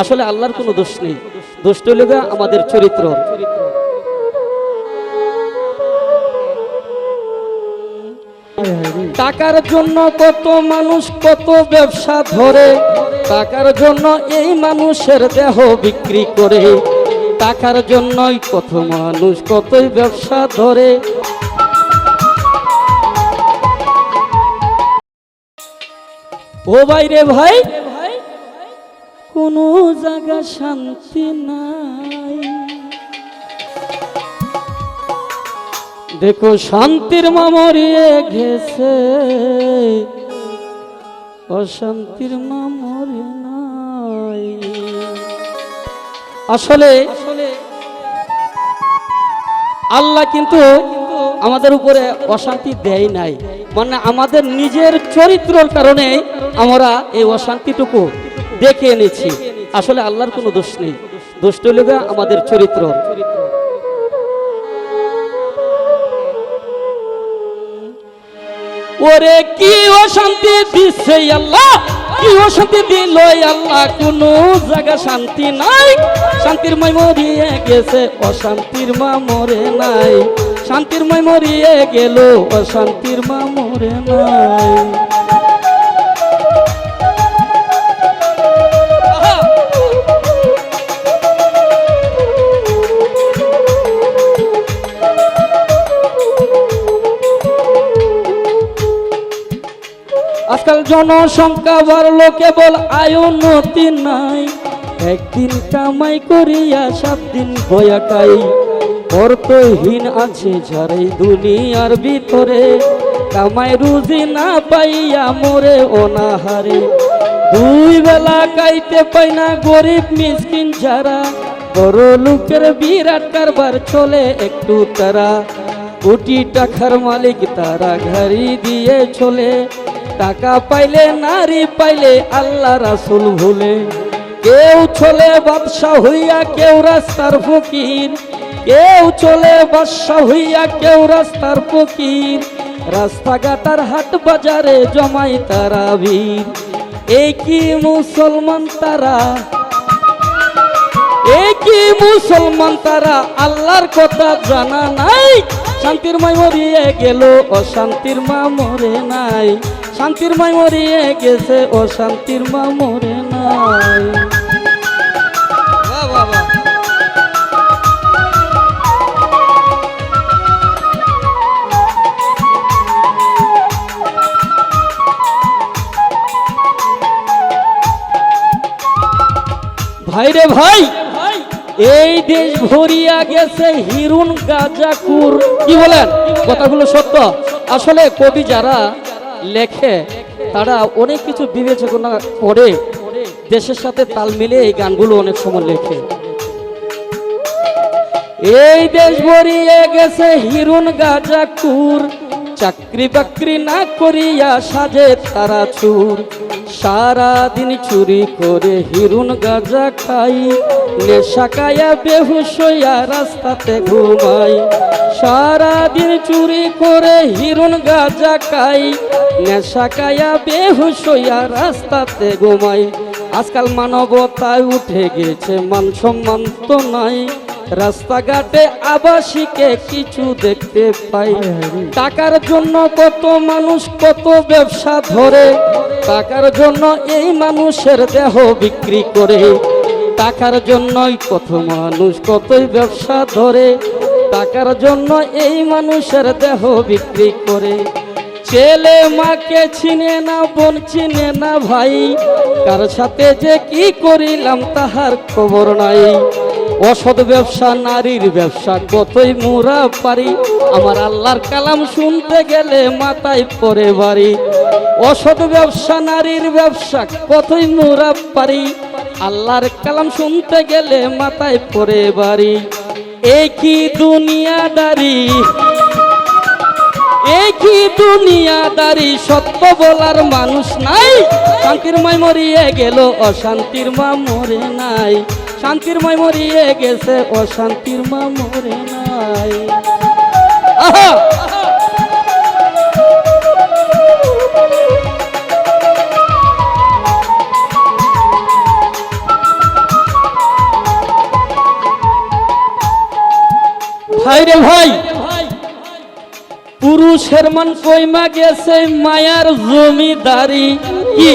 আসলে আল্লাহর কোনো দোষ নেই। হলো গিয়ে আমাদের চরিত্র। টাকার জন্য কত মানুষ কত ব্যবসা ধরে, টাকার জন্য এই মানুষের দেহ বিক্রি করে, টাকার জন্যই কত মানুষ কতই ব্যবসা ধরে। ও ভাই রে ভাই কোনো জায়গা শান্তি নাই। দেখো শান্তির মামরিয়ে ঘেছে অশান্তির মামরে নাই। আসলে আল্লাহ কিন্তু আমাদের উপরে অশান্তি দেয় নাই। মানে আমাদের নিজের চরিত্রর কারণে আমরা এই অশান্তিটুকু দেখে এনেছি। আসলে আল্লাহর কোনো দোষ নেই। দোষটা হলো আমাদের চরিত্র। ওরে কি অশান্তি দিচ্ছে আল্লাহ, কি অশান্তি দিল আল্লাহ, কোনো জায়গা শান্তি নাই। শান্তির মই মরিয়ে গেছে, অশান্তির মা মরে নাই। শান্তির মই মরিয়ে গেল, অশান্তির মা মরে নাই। আজকাল জনসংখ্যা বাড়লো, কেবল আয় উন্নতি নাই। একদিন কামাই করিয়া সাত দিন বয়া খাই অর্থহীন আছে যারাই দুনিয়ার ভিতরে। কামাই রুজি না পাইয়া মোরে অনাহারে। দুই বেলা কাইতে পাই না গরিব মিসকিন যারা। বড় লোকের বিরাট কারবার চলে একটু তারা। কোটি টাকার মালিক তারা ঘাড়ি দিয়ে চলে। টাকা পাইলে, নারী পাইলে আল্লাহ রাসুল ভুলে। কেউ চলে বাদশাহ হইয়া কেউ রাস্তার ফকির। কেউ চলে বাদশাহ হইয়া কেউ রাস্তার ফকির। রাস্তাঘাটার হাট বাজারে জমাই তারা ভিড়। এই কি মুসলমান তারা? এই কি মুসলমান তারা আল্লাহর কথা জানা নাই? শান্তির মাই মরিয়ে গেল অশান্তির মা মরে নাই। শান্তির মাই মরিয়ে গেছে অশান্তির মা মরে নাই। বাহ, বাহ। ভাই এই দেশ ভরিয়া গেছে হিরুন গাজাকুর। কি বলেন? কথাগুলো সত্য? আসলে কবি যারা লেখে, তারা অনেক কিছু বিবেচনা করে দেশের সাথে তাল মিলে এই গানগুলো অনেক সময় লেখে। এই দেশ ভরিয়ে গেছে হিরুন গাজাকুর চাকরি বাকরি না করিয়া সাজে তারা চুর। সারা দিন চুরি করে হিরুন গাজা খাই, নেশা কায়া বেহুশ হইয়া রাস্তাতে ঘুমাই। সারা দিন চুরি করে হিরুন গাজা খাই, নেশা কায়া বেহুশ হইয়া রাস্তাতে ঘুমাই। আজকাল মানবতায় উঠে গেছে মান সম্মান তো নাই। রাস্তাঘাটে আবাসিকে কিছু দেখতে পাই। টাকার জন্য কত মানুষ কত ব্যবসা ধরে। টাকার জন্য এই মানুষের দেহ বিক্রি করে। টাকার জন্যই কত মানুষ কতই ব্যবসা ধরে। টাকার জন্য এই মানুষের দেহ বিক্রি করে। ছেলে মাকে চিনে না বোন চিনে না ভাই। কার সাথে যে কি করিলাম তাহার খবর নাই। অসৎ ব্যবসা, নারীর ব্যবসা, কতই মোরা পারি। আমার আল্লাহর কালাম শুনতে গেলে মাথায় পরে বাড়ি। অসৎ ব্যবসা, নারীর ব্যবসা, কতই মোরা পারি। আল্লাহর কালাম শুনতে গেলে মাথায় পরে বাড়ি। একই দুনিয়াদারি কি দুনিয়াদারি, সত্য বলার মানুষ নাই। শান্তির মাই মরিয়ে গেল, অশান্তির মা মরে নাই। শান্তির মাই মরিয়ে গেছে ও শান্তির মা মরে নাই ভাই রে ভাই, পুরুষের মান কইমা গেছে, মায়ার জমিদারি। কি?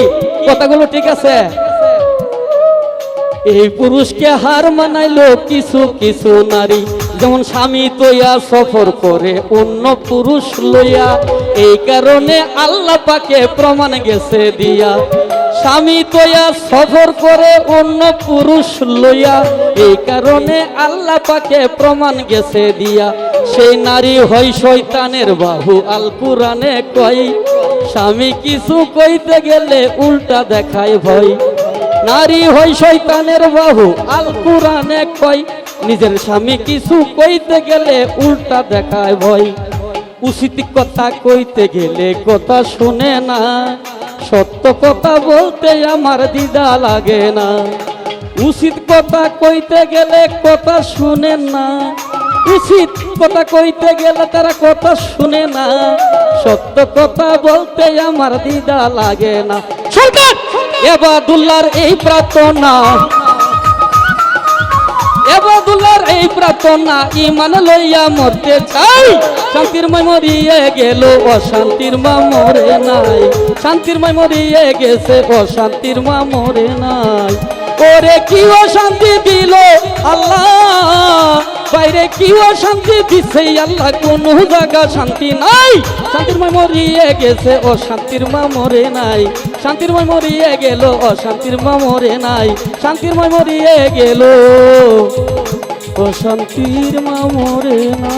কথাগুলো ঠিক আছে? এই পুরুষকে হার মানাইলো কিছু কিছু নারী। যেমন স্বামী তৈয়া সফর করে, অন্য পুরুষ লইয়া। এই কারণে আল্লাহ পাকে প্রমাণ গেছে দিয়া। স্বামী তৈয়া সফর করে, অন্য পুরুষ লইয়া। এই কারণে আল্লাহ পাকে প্রমাণ গেছে দিয়া। সেই নারী হয় শয়তানের বাহু, আল পুরাণে কই স্বামী কিছু কইতে গেলে উল্টা দেখায় ভয়। নারী হই শয়তানের বাহু, আল কোরআনে কই নিজের স্বামী কিছু কইতে গেলে উল্টা দেখায় ভয়। উচিত কথা কইতে গেলে কথা শুনে না, সত্য কথা বলতে আমার দিদা লাগে না। উচিত কথা কইতে গেলে কথা শুনে না, উচিত কথা কইতে গেলে তারা কথা শুনে না, সত্য কথা বলতে আমার দিদা লাগে না। সরকার! এবাদুল্লার এই প্রার্থনা। এবাদুল্লার এই প্রার্থনা ইমান লইয়া মরতে চাই। শান্তির মাই মরিয়ে গেল, অশান্তির মা মরে নাই। শান্তির মাই মরিয়ে গেছে, অশান্তির মা মরে নাই। ওরে কি অশান্তি দিল আল্লাহ? বাইরে কি অশান্তি? দিছে আল্লাহ, কোন জায়গা শান্তি নাই। শান্তির মাই মরিয়ে গেছে ও শান্তির মা মরে নাই। শান্তির মাই মরিয়ে গেল ও শান্তির মা মরে নাই। শান্তির মাই মরিয়ে গেল ও শান্তির মা মরে না